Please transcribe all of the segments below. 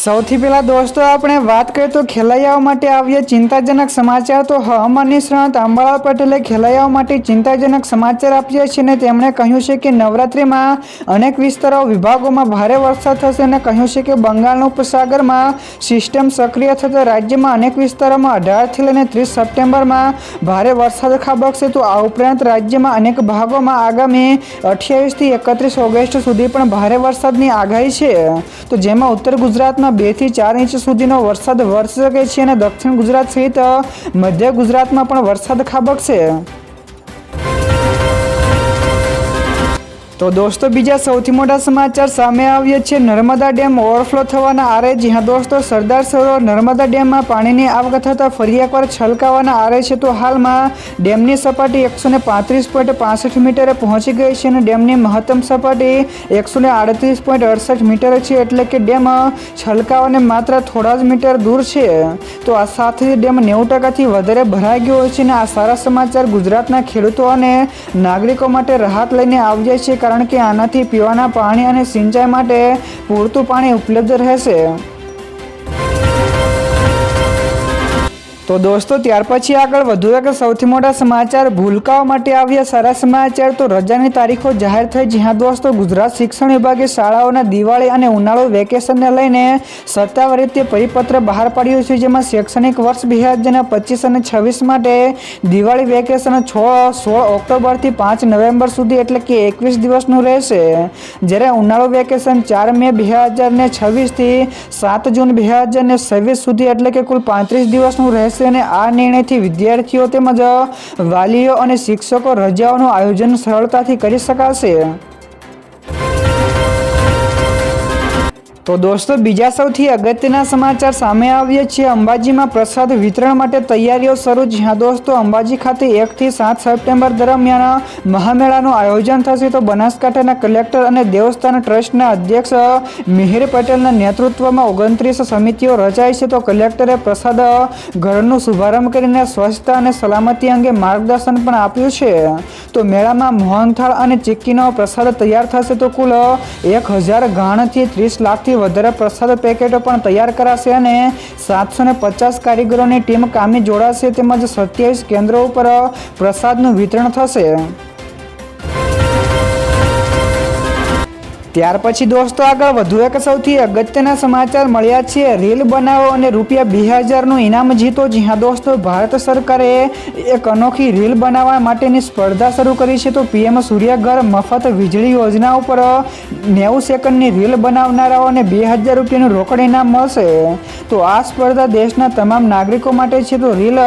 સૌથી પહેલાં દોસ્તો, આપણે વાત કરીએ તો ખેલૈયાઓ માટે આવ્યા ચિંતાજનક સમાચાર. તો હવામાન નિષ્ણાત અંબાળા પટેલે ખેલૈયાઓ માટે ચિંતાજનક સમાચાર આપ્યા છે અને તેમણે કહ્યું છે કે નવરાત્રિમાં અનેક વિસ્તારો, વિભાગોમાં ભારે વરસાદ થશે અને કહ્યું છે કે બંગાળના ઉપસાગરમાં સિસ્ટમ સક્રિય થતાં રાજ્યમાં અનેક વિસ્તારોમાં અઢારથી લઈને ત્રીસ સપ્ટેમ્બરમાં ભારે વરસાદ ખાબકશે. તો આ ઉપરાંત રાજ્યમાં અનેક ભાગોમાં આગામી અઠ્યાવીસથી એકત્રીસ ઓગસ્ટ સુધી પણ ભારે વરસાદની આગાહી છે. તો જેમાં ઉત્તર ગુજરાતમાં બેથી ચાર ઇંચ સુધીનો વરસાદ વરસી શકે છે અને દક્ષિણ ગુજરાત સહિત મધ્ય ગુજરાતમાં પણ વરસાદ ખાબકશે. તો દોસ્તો, બીજા સૌથી મોટા સમાચાર સામે આવ્યા છે. નર્મદા ડેમ ઓવરફ્લો થવાના આરે જી હા દોસ્તો સરદાર સરોવર નર્મદા ડેમમાં પાણીની આવક થતાં ફરી એકવાર છલકાવાના આરે છે. તો હાલમાં ડેમની સપાટી એકસો ને પાંત્રીસ પોઈન્ટ પાસઠ મીટરે પહોંચી ગઈ છે અને ડેમની મહત્તમ સપાટી એકસો ને આડત્રીસ પોઈન્ટ અડસઠ મીટર છે. એટલે કે ડેમ છલકાવાને માત્ર થોડા જ મીટર દૂર છે. તો આ સાથે ડેમ નેવું ટકાથી વધારે ભરાઈ ગયો છે અને આ સારા સમાચાર ગુજરાતના ખેડૂતો અને નાગરિકો માટે રાહત લઈને આવ્યા છે. કારણ કે આનાથી પીવાના પાણી અને સિંચાઈ માટે પૂરતું પાણી ઉપલબ્ધ રહેશે. તો દોસ્તો, ત્યાર પછી આગળ વધુ એક સૌથી મોટા સમાચાર. ભૂલકાઓ માટે આવ્યા સારા સમાચાર તો રજાની તારીખો જાહેર થઈ જ્યાં દોસ્તો, ગુજરાત શિક્ષણ વિભાગે શાળાઓના દિવાળી અને ઉનાળુ વેકેશનને લઈને સત્તાવાર રીતે પરિપત્ર બહાર પાડ્યું છે, જેમાં શૈક્ષણિક વર્ષ બે હજાર પચીસ અને છવ્વીસ માટે દિવાળી વેકેશન છ, સોળ ઓક્ટોબરથી પાંચ નવેમ્બર સુધી એટલે કે એકવીસ દિવસનું રહેશે. જ્યારે ઉનાળુ વેકેશન ચાર મે બે હજાર ને છવ્વીસથી સાત જૂન બે હજાર ને છવ્વીસ સુધી એટલે કે કુલ પાંત્રીસ દિવસનું રહેશે. અને આ નિર્ણયથી વિદ્યાર્થીઓ તેમજ વાલીઓ અને શિક્ષકો રજાઓનું આયોજન સરળતાથી કરી શકાશે. તો દોસ્તો, બીજા સૌથી અગત્યના સમાચાર સામે આવ્યા છે. અંબાજીમાં પ્રસાદ વિતરણ માટે તૈયારીઓ શરૂ જ્યાં દોસ્તો, અંબાજી ખાતે એકથી સાત સપ્ટેમ્બર દરમિયાન મહામેળાનું આયોજન થશે. તો બનાસકાંઠાના કલેક્ટર અને દેવસ્થાન ટ્રસ્ટના અધ્યક્ષ મિહિર પટેલના નેતૃત્વમાં ઓગણત્રીસ સમિતિઓ રચાઈ છે. તો કલેક્ટરે પ્રસાદ ઘરનું શુભારંભ કરીને સ્વચ્છતા અને સલામતી અંગે માર્ગદર્શન પણ આપ્યું છે. તો મેળામાં મોહનથાળ અને ચિક્કીનો પ્રસાદ તૈયાર થશે. તો કુલ એક હજાર ગાણથી ત્રીસ લાખથી વધારે પ્રસાદ પેકેટો પણ તૈયાર કરાશે અને સાતસો ને પચાસ કારીગરોની ટીમ કામે જોડાશે તેમજ સત્યાવીસ કેન્દ્રો ઉપર પ્રસાદનું વિતરણ થશે. ત્યાર પછી દોસ્તો આગળ વધુ એક સૌથી અગત્યના સમાચાર મળ્યા છે. રીલ બનાવો અને રૂપિયા બે હજારનું ઇનામ જીતો. જી હા દોસ્તો, ભારત સરકારે એક અનોખી રીલ બનાવવા માટેની સ્પર્ધા શરૂ કરી છે. તો પીએમ સૂર્યઘર મફત વીજળી યોજના ઉપર નેવું સેકન્ડની રીલ બનાવનારાઓને બે હજાર રૂપિયાનું રોકડ ઇનામ મળશે. તો આ સ્પર્ધા દેશના તમામ નાગરિકો માટે છે. તો રીલ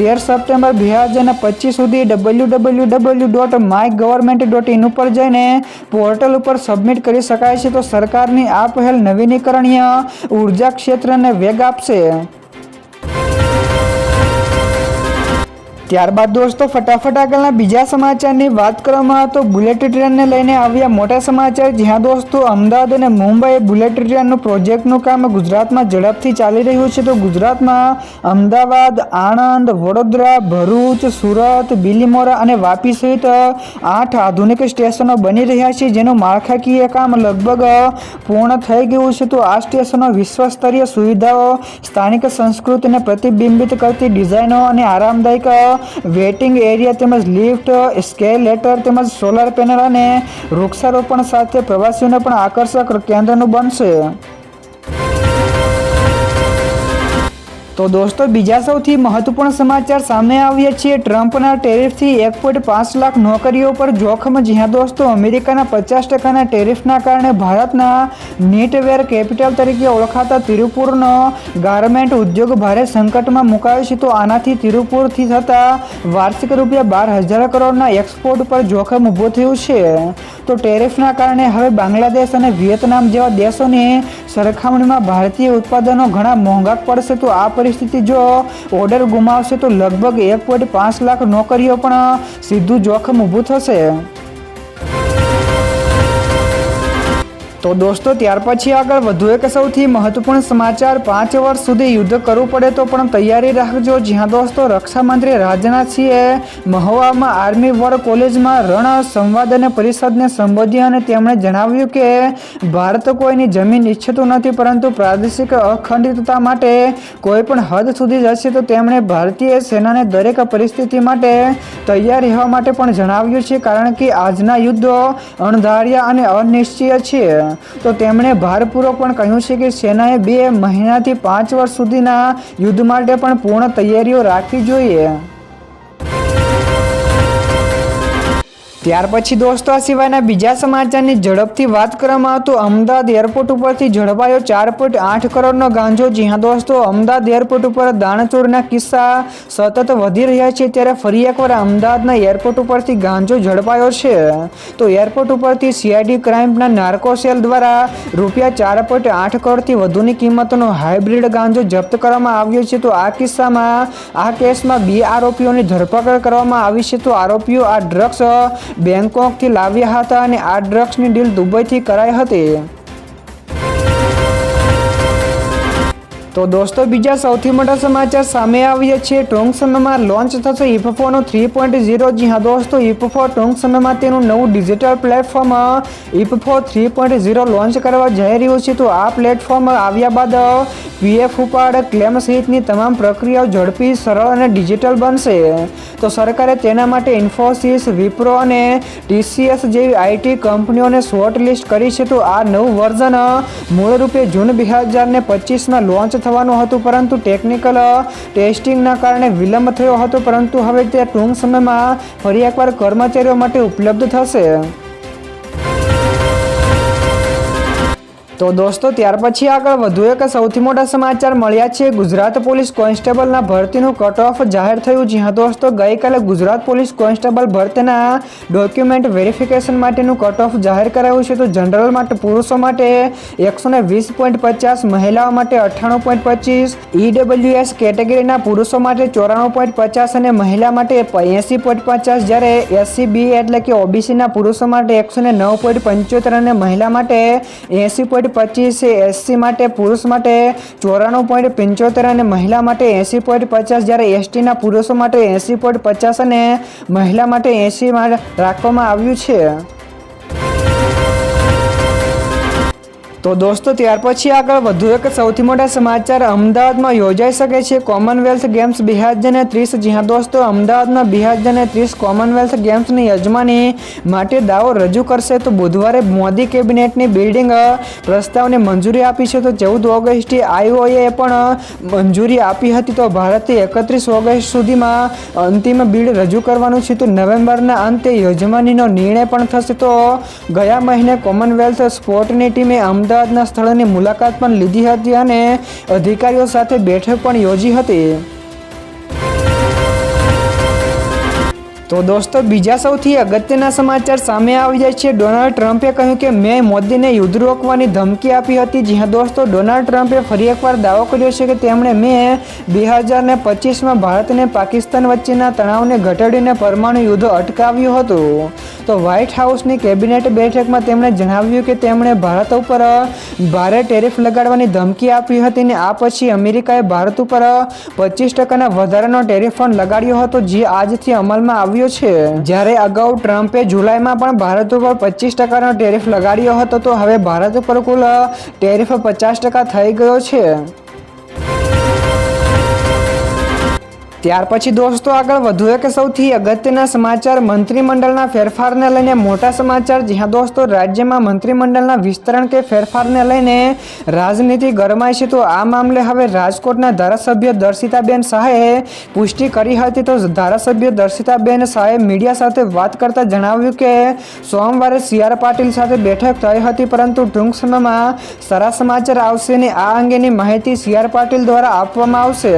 તેર સપ્ટેમ્બર બે હજાર પચીસ સુધી W W W dot my government dot in ઉપર જઈને પોર્ટલ ઉપર સબમિટ કરી શકાય છે તો સરકારની આ પહેલ નવીનીકરણીય ઊર્જા ક્ષેત્રને વેગ આપશે. ત્યારબાદ દોસ્તો, ફટાફટ આગળના બીજા સમાચારની વાત કરવામાં તો બુલેટ ટ્રેનને લઈને આવ્યા મોટા સમાચાર. જ્યાં દોસ્તો, અમદાવાદ અને મુંબઈ બુલેટ ટ્રેનનું પ્રોજેક્ટનું કામ ગુજરાતમાં ઝડપથી ચાલી રહ્યું છે. તો ગુજરાતમાં અમદાવાદ, આણંદ, વડોદરા, ભરૂચ, સુરત, બિલીમોરા અને વાપી સહિત આઠ આધુનિક સ્ટેશનો બની રહ્યા છે, જેનું માળખાકીય કામ લગભગ પૂર્ણ થઈ ગયું છે. તો આ સ્ટેશનો વિશ્વસ્તરીય સુવિધાઓ, સ્થાનિક સંસ્કૃતિને પ્રતિબિંબિત કરતી ડિઝાઇનો અને આરામદાયક વેટિંગ એરિયા તેમજ લિફ્ટ સ્કેલેટર તેમજ સોલાર પેનલ અને વૃક્ષારોપણ સાથે પ્રવાસીઓને પણ આકર્ષક કેન્દ્રનું બનશે. તો દોસ્તો, બીજા સૌથી મહત્વપૂર્ણ સમાચાર સામે આવ્યા છે. ટ્રમ્પના ટેરિફથી એક પોઈન્ટ પાંચ લાખ નોકરીઓ પર જોખમ. જ્યાં દોસ્તો, અમેરિકાના પચાસ ટકાના ટેરિફના કારણે ભારતના નીટવેર કેપિટલ તરીકે ઓળખાતા તિરુપુરનો ગાર્મેન્ટ ઉદ્યોગ ભારે સંકટમાં મુકાયો છે. તો આનાથી તિરુપુરથી થતા વાર્ષિક રૂપિયા બાર હજાર કરોડના એક્સપોર્ટ પર જોખમ ઊભું થયું છે. તો ટેરિફના કારણે હવે બાંગ્લાદેશ અને વિયેતનામ જેવા દેશોની સરખામણીમાં ભારતીય ઉત્પાદનો ઘણા મોંઘા પડશે. તો આ પરિસ્થિતિ જો ઓર્ડર ગુમાવશે તો લગભગ એક પોઈન્ટ પાંચ લાખ નોકરીઓ પણ સીધું જોખમ ઊભું થશે. તો દોસ્તો, ત્યાર પછી આગળ વધુ એક સૌથી મહત્વપૂર્ણ સમાચાર. પાંચ વર્ષ સુધી યુદ્ધ કરવું પડે તો પણ તૈયારી રાખજો. જ્યાં દોસ્તો, રક્ષામંત્રી રાજનાથસિંહે મહુવામાં આર્મી વોર કોલેજમાં રણ સંવાદ અને પરિષદને સંબોધી અને તેમણે જણાવ્યું કે, ભારત કોઈની જમીન ઈચ્છતું નથી, પરંતુ પ્રાદેશિક અખંડિતતા માટે કોઈ પણ હદ સુધી જશે. તો તેમણે ભારતીય સેનાને દરેક પરિસ્થિતિ માટે તૈયાર રહેવા માટે પણ જણાવ્યું છે, કારણ કે આજના યુદ્ધો અણધાર્યા અને અનિશ્ચિત છે. તો તેમણે ભારપૂર્વક પણ કહ્યું છે કે સેનાએ બે મહિનાથી પાંચ વર્ષ સુધીના યુદ્ધ માટે પણ પૂર્ણ તૈયારીઓ રાખવી જોઈએ. ત્યાર પછી દોસ્તો, આ સિવાયના બીજા સમાચારની ઝડપથી વાત કરવામાં આવતું અમદાવાદ એરપોર્ટ ઉપરથી ઝડપાયો ચાર પોઈન્ટ આઠ કરોડનો ગાંજો. જી હા દોસ્તો, અમદાવાદ એરપોર્ટ ઉપર દાણચોરના કિસ્સા સતત વધી રહ્યા છે, ત્યારે ફરી એકવાર અમદાવાદના એરપોર્ટ ઉપરથી ગાંજો ઝડપાયો છે. તો એરપોર્ટ ઉપરથી સીઆઈડી ક્રાઇમના નાર્કો સેલ દ્વારા રૂપિયા ચાર પોઈન્ટ આઠ કરોડથી વધુની કિંમતનો હાઇબ્રિડ ગાંજો જપ્ત કરવામાં આવ્યો છે. તો આ કિસ્સામાં, આ કેસમાં બે આરોપીઓની ધરપકડ કરવામાં આવી છે. તો આરોપીઓ આ ડ્રગ્સ બેંકોકથી લાવ્યા હતા અને આ ડ્રગ્સની ડીલ દુબઈથી કરાઈ હતી. તો દોસ્તો, બીજા સૌથી મોટા સમાચાર સામે આવ્યા છે. ટૂંક સમયમાં લોન્ચ થશે ઇફફોનો થ્રી પોઈન્ટ ઝીરો જી. હા, દોસ્તો ઇફફો ટૂંક સમયમાં તેનું નવું digital platform IFFCO three point zero launch કરવા જઈ રહ્યું છે. તો આ પ્લેટફોર્મ આવ્યા બાદ પીએફ ઉપાડ ક્લેમ સહિતની તમામ પ્રક્રિયાઓ ઝડપી, સરળ અને ડિજિટલ બનશે. તો સરકારે તેના માટે ઇન્ફોસિસ વિપ્રો અને ટીસીએસ જેવી આઈટી કંપનીઓને શોર્ટ લિસ્ટ કરી છે. તો આ નવું વર્ઝન મૂળરૂપે જૂન બે હજારને પચીસમાં લોન્ચ થવાનું હતું, પરંતુ ટેકનિકલ ટેસ્ટિંગના કારણે વિલંબ થયો હતો, પરંતુ હવે તે ટૂંક સમયમાં ફરી એકવાર કર્મચારીઓ માટે ઉપલબ્ધ થશે. તો દોસ્તો, ત્યાર પછી આગળ વધુ એક સૌથી મોટા સમાચાર મળ્યા છે. ગુજરાત પોલીસ કોન્સ્ટેબલના ભરતીનું કટ ઓફ જાહેર થયું. જી હા દોસ્તો, ગઈકાલે ગુજરાત પોલીસ કોન્સ્ટેબલ ભરતીના ડોક્યુમેન્ટ વેરિફિકેશન માટેનું કટ ઓફ જાહેર કરાયું છે. તો જનરલ માટે, પુરુષો માટે એકસો વીસ પોઈન્ટ પચાસ, મહિલાઓ માટે અઠ્ઠાણું પોઈન્ટ પચીસ ઈડબ્લ્યુએસ કેટેગરીના પુરુષો માટે ચોરાણું પોઈન્ટ પચાસ અને મહિલા માટે એંસી પોઈન્ટ પચાસ. જ્યારે એસસી બી એટલે કે ઓબીસીના પુરુષો માટે એકસો નવ પોઈન્ટ પંચોતેર અને મહિલા માટે એંસી પોઈન્ટ પચીસ એસસી માટે, પુરુષ માટે ચોરાણું પોઈન્ટ પંચોતેર અને મહિલા માટે એંસી પોઈન્ટ પચાસ. જ્યારે એસટીના પુરુષો માટે એંસી પોઈન્ટ પચાસ અને મહિલા માટે એંસી રાખવામાં આવ્યું છે. તો દોસ્તો, ત્યાર પછી આગળ વધુ એક સૌથી મોટા સમાચાર અમદાવાદમાં યોજાઈ શકે છે. કોમનવેલ્થ ગેમ્સ બે હજાર ત્રીસ જ્યાં દોસ્તો અમદાવાદમાં બે હજાર ત્રીસ કોમનવેલ્થ ગેમ્સની યજમાની માટે દાવો રજૂ કરશે. તો બુધવારે મોદી કેબિનેટની બિલ્ડિંગ પ્રસ્તાવને મંજૂરી આપી છે. તો ચૌદ ઓગસ્ટે આઈઓએ પણ મંજૂરી આપી હતી. તો ભારતે એકત્રીસ ઓગસ્ટ સુધીમાં અંતિમ બિલ રજૂ કરવાનું છે. તો નવેમ્બરના અંતે યજમાનીનો નિર્ણય પણ થશે. તો ગયા મહિને કોમનવેલ્થ સ્પોર્ટની ટીમે અમદાવાદ અમદાવાદના સ્થળની મુલાકાત પણ લીધી હતી અને અધિકારીઓ સાથે બેઠક પણ યોજી હતી. તો દોસ્તો, બીજા સૌથી અગત્યના સમાચાર સામે આવી જાય છે. ડોનાલ્ડ ટ્રમ્પે કહ્યું કે મેં મોદીને યુદ્ધ રોકવાની ધમકી આપી હતી. જ્યાં દોસ્તો, ડોનાલ્ડ ટ્રમ્પે ફરી એકવાર દાવો કર્યો છે કે તેમણે મેં બે હજાર ને પચીસમાં ભારત અને પાકિસ્તાન વચ્ચેના તણાવને ઘટાડીને પરમાણુ યુદ્ધ અટકાવ્યું હતું. તો વ્હાઇટ હાઉસની કેબિનેટ બેઠકમાં તેમણે જણાવ્યું કે તેમણે ભારત ઉપર ભારે ટેરિફ લગાડવાની ધમકી આપી હતી અને આ પછી અમેરિકાએ ભારત ઉપર પચીસ ટકાના વધારાનો ટેરિફ પણ લગાડ્યો હતો. જે આજથી અમલમાં આવ્યો છે. જ્યારે અગાઉ ટ્રમ્પે જુલાઈમાં પણ ભારત ઉપર પચીસ ટકાનો ટેરિફ લગાડ્યો હતો, તો હવે ભારત ઉપર કુલ ટેરિફ પચાસ ટકા થઈ ગયો છે. ત્યાર પછી દોસ્તો આગળ વધુ એક સૌથી અગત્યના સમાચાર મંત્રીમંડળના ફેરફારને લઈને મોટા સમાચાર, જ્યાં દોસ્તો રાજ્યમાં મંત્રીમંડળના વિસ્તરણ કે ફેરફારને લઈને રાજનીતિ ગરમાય છે, તો આ મામલે હવે રાજકોટના ધારાસભ્ય દર્શિતાબેન શાહે પુષ્ટિ કરી હતી. તો ધારાસભ્ય દર્શિતાબેન શાહે મીડિયા સાથે વાત કરતા જણાવ્યું કે, સોમવારે સી આર પાટીલ સાથે બેઠક થઈ હતી, પરંતુ ટૂંક સમયમાં સારા સમાચાર આવશે અને આ અંગેની માહિતી સી આર પાટીલ દ્વારા આપવામાં આવશે.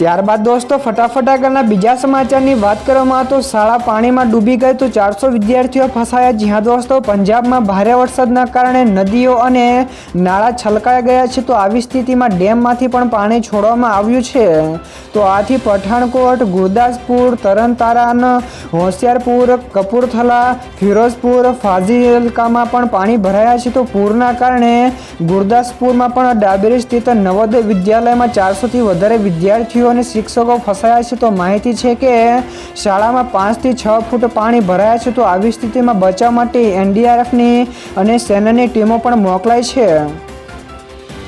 ત્યારબાદ દોસ્તો, ફટાફટ આગળના બીજા સમાચારની વાત કરવામાં તો શાળા પાણીમાં ડૂબી ગઈ તો ચારસો વિદ્યાર્થીઓ ફસાયા. જ્યાં દોસ્તો, પંજાબમાં ભારે વરસાદના કારણે નદીઓ અને નાળા છલકાઈ ગયા છે. તો આવી સ્થિતિમાં ડેમમાંથી પણ પાણી છોડવામાં આવ્યું છે. તો આથી પઠાણકોટ, ગુરદાસપુર તરણતારાન હોશિયારપુર, કપૂરથલા, ફિરોઝપુર, ફાઝિલકામાં પણ પાણી ભરાયા છે. તો પૂરના કારણે ગુરદાસપુરમાં પણ ડાબેરી સ્થિત નવોદય વિદ્યાલયમાં ચારસોથી વધારે વિદ્યાર્થીઓ અને શિક્ષકો ફસાયા છે તો માહિતી છે કે શાળામાં પાંચથી છ ફૂટ પાણી ભરાયા છે તો આવી સ્થિતિમાં બચાવ માટે એનડીઆરએફની અને સેનાની ટીમો પણ મોકલાય છે.